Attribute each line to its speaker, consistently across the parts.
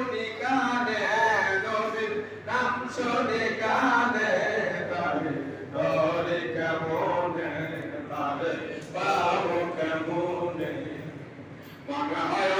Speaker 1: শুনি কানে নবীর নাম শুনি কানে তারে তরে কেমনে তারে বাবু কেমনে? মনে হয়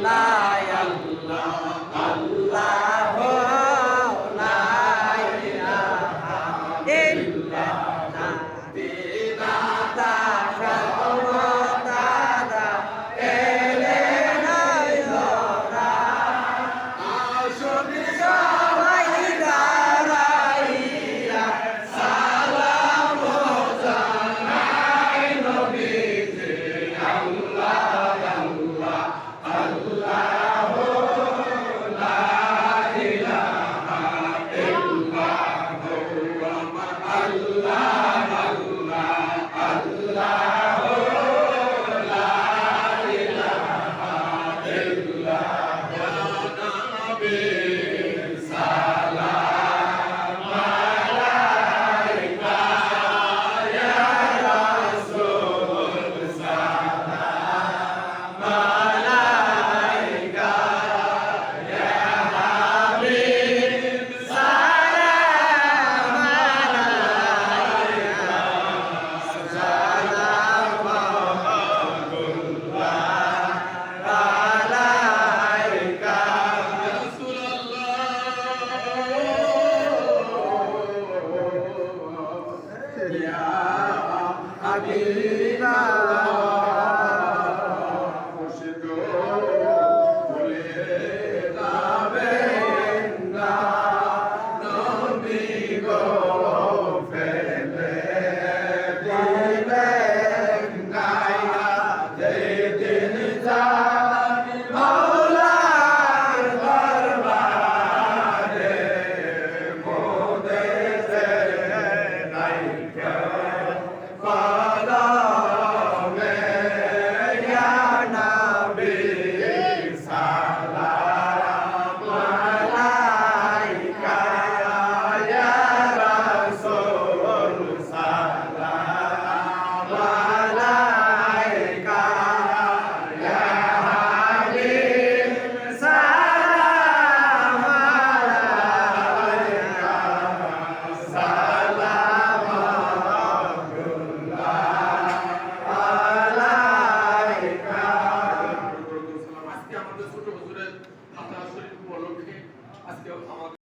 Speaker 1: আল্লাহ।